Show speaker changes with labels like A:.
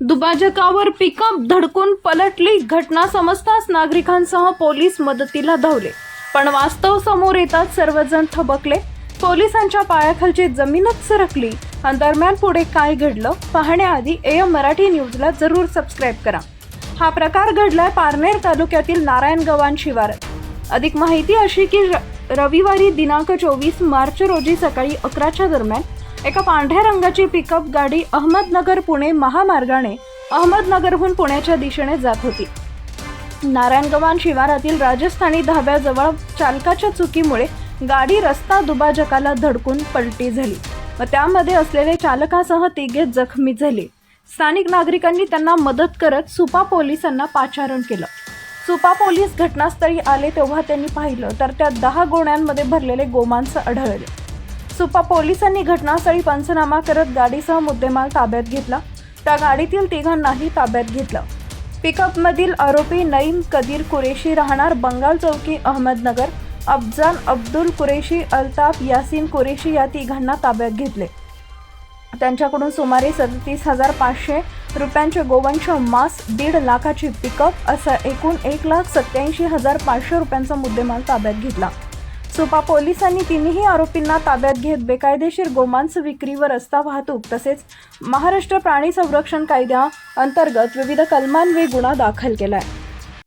A: दुभाजकावर pickup धडकून पलटली घटना समजताच नागरिकांसह पोलीस मदतीला धावले. पण वास्तव समोर येतात सर्वजण थबकले. पोलिसांच्या पायाखालची जमीनच सरकली. आणि दरम्यान पुढे काय घडलं पाहण्याआधी एम मराठी न्यूजला जरूर सबस्क्राईब करा. हा प्रकार घडलाय पारनेर तालुक्यातील नारायण गव्हाण शिवारात. अधिक माहिती अशी की र- रविवारी दिनांक चोवीस मार्च रोजी सकाळी अकराच्या दरम्यान एका पांढऱ्या रंगाची पिकअप गाडी अहमदनगर पुणे महामार्गाने अहमदनगरहून पुण्याच्या दिशेने जात होती. नारायणगवान शिवारातील राजस्थानी धाब्याजवळ चालकाच्या चुकीमुळे गाडी रस्ता दुभाजकाला धडकून पलटी झाली. व त्यामध्ये असलेले चालकासह तिघे जखमी झाले. स्थानिक नागरिकांनी त्यांना मदत करत सुपा पोलिसांना पाचारण केलं. सुपा पोलीस घटनास्थळी आले तेव्हा त्यांनी पाहिलं तर त्या दहा गोण्यांमध्ये भरलेले गोमांस आढळले. सुपा पोलिसांनी घटनास्थळी पंचनामा करत गाडीसह मुद्देमाल ताब्यात घेतला. त्या गाडीतील तिघांनाही ताब्यात घेतलं. पिकअपमधील आरोपी नईम कदीर कुरेशी राहणार बंगाल चौकी अहमदनगर अफजान अब्दुल कुरेशी अल्ताफ यासीन कुरेशी या तिघांना ताब्यात घेतले. त्यांच्याकडून सुमारे सदतीस हजार पाचशे रुपयांचे गोवंश मास दीड लाखाची पिकअप असा एकूण एक लाख सत्याऐंशी हजार पाचशे रुपयांचा मुद्देमाल ताब्यात घेतला. सुपा पोलिसांनी तिन्ही आरोपींना ताब्यात घेत बेकायदेशीर गोमांस विक्री व रस्ता वाहतूक तसेच महाराष्ट्र प्राणी संरक्षण कायद्या अंतर्गत विविध कलमांवे गुन्हा दाखल केला आहे